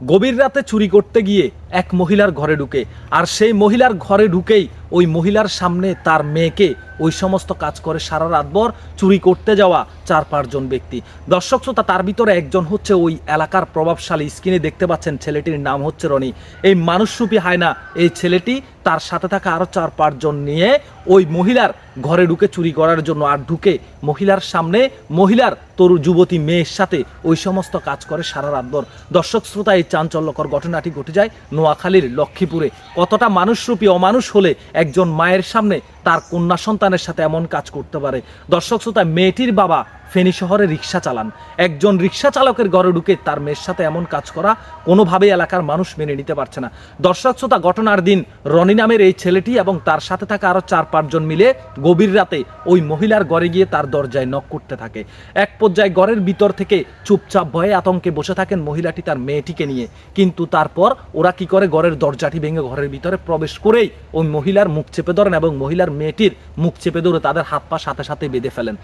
গভীর রাতে চুরি করতে গিয়ে এক মহিলার ঘরে ঢুকে। আর সেই মহিলার ঘরে ঢুকেই ওই মহিলার সামনে তার মেয়েকে ওই সমস্ত কাজ করে সারা রাতভর চুরি করতে যাওয়া চার পাঁচজন ব্যক্তি। দর্শক শ্রোতা, তার ভিতরে একজন হচ্ছে ওই এলাকার প্রভাবশালী স্ক্রিনে দেখতে পাচ্ছেন ছেলেটির নাম হচ্ছে রনি। এই মানুষরূপী হায়না, এই ছেলেটি তার সাথে থাকা আরও চার পাঁচজন নিয়ে ওই মহিলার ঘরে ঢুকে চুরি করার জন্য আর ঢুকে মহিলার সামনে মহিলার তরু যুবতী মেয়ের সাথে ওই সমস্ত কাজ করে সারা রাতভর দর্শক শ্রোতা, এই চাঞ্চল্যকর ঘটনাটি ঘটে যায় নোয়াখালীর লক্ষ্মীপুরে। কতটা মানুষরূপী অমানুষ হলে একজন মায়ের সামনে তার কন্যা সন্তানের সাথে এমন কাজ করতে পারে? দর্শক শ্রোতা, মেয়েটির বাবা ফেনী শহরে রিক্সা চালান। একজন রিক্সা চালকের ঘরে ঢুকে তার মেয়ের সাথে এমন কাজ করা কোনোভাবেই এলাকার মানুষ মেনে নিতে পারছে না। দর্শক শ্রোতা, ঘটনার দিন রনি নামের এই ছেলেটি এবং তার সাথে থাকা আরও চার পাঁচজন মিলে গভীর রাতে ওই মহিলার ঘরে গিয়ে তার দরজায় নক করতে থাকে। এক পর্যায়ে ঘরের ভিতর থেকে চুপচাপ ভয়ে আতঙ্কে বসে থাকেন মহিলাটি তার মেয়েটিকে নিয়ে। কিন্তু তারপর ওরা কি করে ঘরের দরজাটি ভেঙে ঘরের ভিতরে প্রবেশ করেই ওই মহিলার মুখ চেপে ধরেন এবং মহিলার মেয়েটির মুখ চেপে ধরে তাদের হাত পা সাথে সাথে বেঁধে ফেলেন।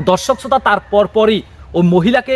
দর্শক শ্রোতা তারপর পরই ওই মহিলাকে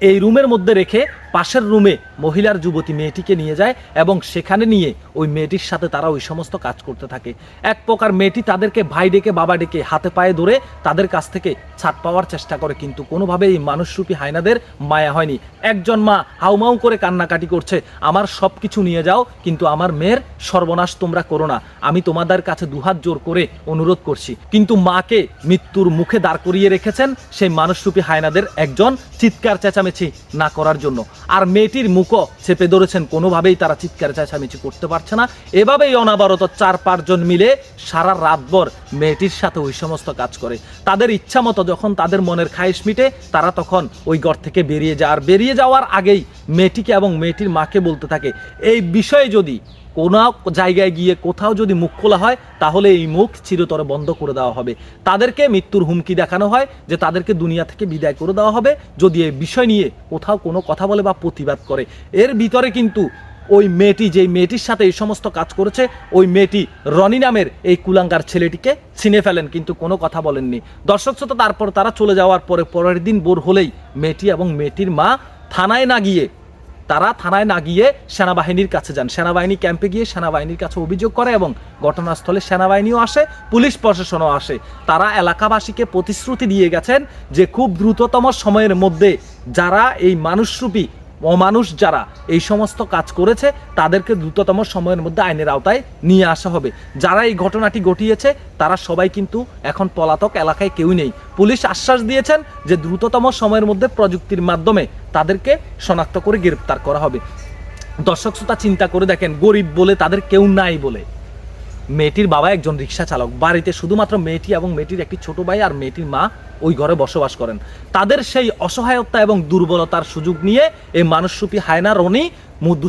এই রুমের মধ্যে রেখে পাশের রুমে মহিলার যুবতী মেয়েটিকে নিয়ে যায় এবং সেখানে নিয়ে ওই মেয়েটির সাথে তারা ওই সমস্ত কাজ করতে থাকে। এক প্রকার মেয়েটি তাদেরকে ভাই ডেকে বাবা ডেকে হাতে পায়ে ধরে তাদের কাছ থেকে ছাড় পাওয়ার চেষ্টা করে, কিন্তু কোনোভাবেই এই মানুষরূপী হায়নাদের মায়া হয়নি। একজন মা হাউমাউ করে কান্নাকাটি করছে, আমার সব কিছু নিয়ে যাও, কিন্তু আমার মেয়ের সর্বনাশ তোমরা করো না। আমি তোমাদের কাছে দুহাত জোর করে অনুরোধ করছি। কিন্তু মাকে মৃত্যুর মুখে দাঁড় করিয়ে রেখেছেন সেই মানুষরূপী হায়নাদের একজন চিৎকার চেঁচামেচি না করার জন্য। আর মেয়েটির মুখও চেপে ধরেছেন, কোনোভাবেই তারা চিৎকার চেঁচামেচি করতে পারছে না। এভাবেই অনাবরত চার পাঁচজন মিলে সারা রাতভর মেয়েটির সাথে ওই সমস্ত কাজ করে। তাদের ইচ্ছা মতো যখন তাদের মনের খায়েশ মিটে, তারা তখন ওই ঘর থেকে বেরিয়ে যায়। আর বেরিয়ে যাওয়ার আগেই মেয়েটিকে এবং মেয়েটির মাকে বলতে থাকে, এই বিষয়ে যদি কোনো জায়গায় গিয়ে কোথাও যদি মুখ খোলা হয়, তাহলে এই মুখ চিরতরে বন্ধ করে দেওয়া হবে। তাদেরকে মৃত্যুর হুমকি দেখানো হয় যে তাদেরকে দুনিয়া থেকে বিদায় করে দেওয়া হবে, যদি এই বিষয় নিয়ে কোথাও কোনো কথা বলে বা প্রতিবাদ করে। এর ভিতরে কিন্তু ওই মেয়েটি, যেই মেয়েটির সাথে এই সমস্ত কাজ করেছে, ওই মেয়েটি রনি নামের এই কুলাঙ্গার ছেলেটিকে ছিনে ফেলেন, কিন্তু কোনো কথা বলেননি। দর্শক শ্রোতা, তারপর তারা চলে যাওয়ার পরে, পরের দিন বোর হলেই মেয়েটি এবং মেয়েটির মা থানায় না গিয়ে তারা থানায় না গিয়ে সেনাবাহিনীর কাছে যান। সেনাবাহিনী ক্যাম্পে গিয়ে সেনাবাহিনীর কাছে অভিযোগ করে এবং ঘটনাস্থলে সেনাবাহিনীও আসে, পুলিশ প্রশাসনও আসে। তারা এলাকাবাসীকে প্রতিশ্রুতি দিয়ে গেছেন যে খুব দ্রুততম সময়ের মধ্যে যারা এই মানুষরূপী অমানুষ যারা এই সমস্ত কাজ করেছে, তাদেরকে দ্রুততম সময়ের মধ্যে আইনের আওতায় নিয়ে আসা হবে। যারা এই ঘটনাটি ঘটিয়েছে, তারা সবাই কিন্তু এখন পলাতক এলাকায় কেউ নেই। পুলিশ আশ্বাস দিয়েছেন যে দ্রুততম সময়ের মধ্যে প্রযুক্তির মাধ্যমে তাদেরকে শনাক্ত করে গ্রেপ্তার করা হবে। দর্শক শ্রোতা, চিন্তা করে দেখেন, গরিব বলে তাদের কেউ নাই বলে। মেয়েটির বাবা একজন রিক্সা চালক। বাড়িতে শুধুমাত্র মেয়েটি এবং মেয়েটির একটি ছোট ভাই আর মেয়েটির মা ওই ঘরে বসবাস করেন। তাদের সেই অসহায়তা এবং দুর্বলতার সুযোগ নিয়ে এই মানুষরূপী হায়না, রনি মু-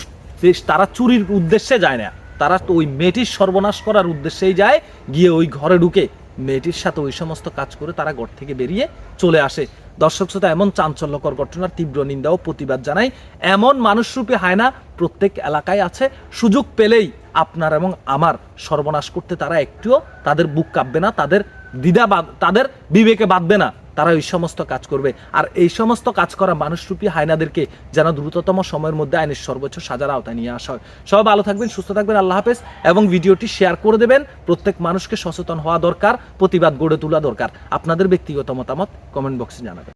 তারা চুরির উদ্দেশ্যে যায় না। তারা ওই মেয়েটির সর্বনাশ করার উদ্দেশ্যেই যায়, গিয়ে ওই ঘরে ঢুকে মেয়েটির সাথে ওই সমস্ত কাজ করে তারা ঘর থেকে বেরিয়ে চলে আসে। দর্শক শ্রোতা, এমন চাঞ্চল্যকর ঘটনার তীব্র নিন্দা ও প্রতিবাদ জানাই, এমন মানুষরূপী হায়না প্রত্যেক এলাকায় আছে সুযোগ পেলেই আপনার এবং আমার সর্বনাশ করতে তারা একটুও তাদের বুক কাঁপবে না, তাদের দ্বিধা তাদের বিবেকে বাঁধবে না। তারা ওই সমস্ত কাজ করবে। আর এই সমস্ত কাজ করা মানুষরূপী হায়নাদেরকে যেন দ্রুততম সময়ের মধ্যে আইনের সর্বোচ্চ সাজার আওতায় নিয়ে আসা হয়। সব ভালো থাকবেন, সুস্থ থাকবেন, আল্লাহ হাফেজ। এবং ভিডিওটি শেয়ার করে দেবেন। প্রত্যেক মানুষকে সচেতন হওয়া দরকার, প্রতিবাদ গড়ে তোলা দরকার। আপনাদের ব্যক্তিগত মতামত কমেন্ট বক্সে জানাবেন।